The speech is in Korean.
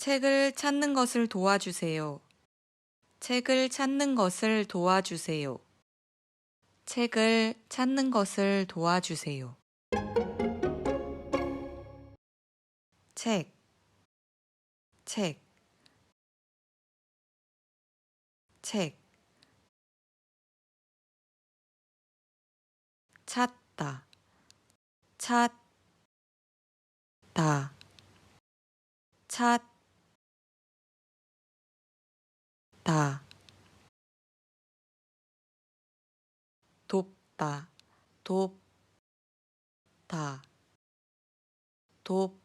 책을 찾는 것을 도와주세요. 책을 찾는 것을 도와주세요. 책을 찾는 것을 도와주세요. 책, 책, 책. 찾다, 찾다, 찾다. 돕다, 돕다, 돕다.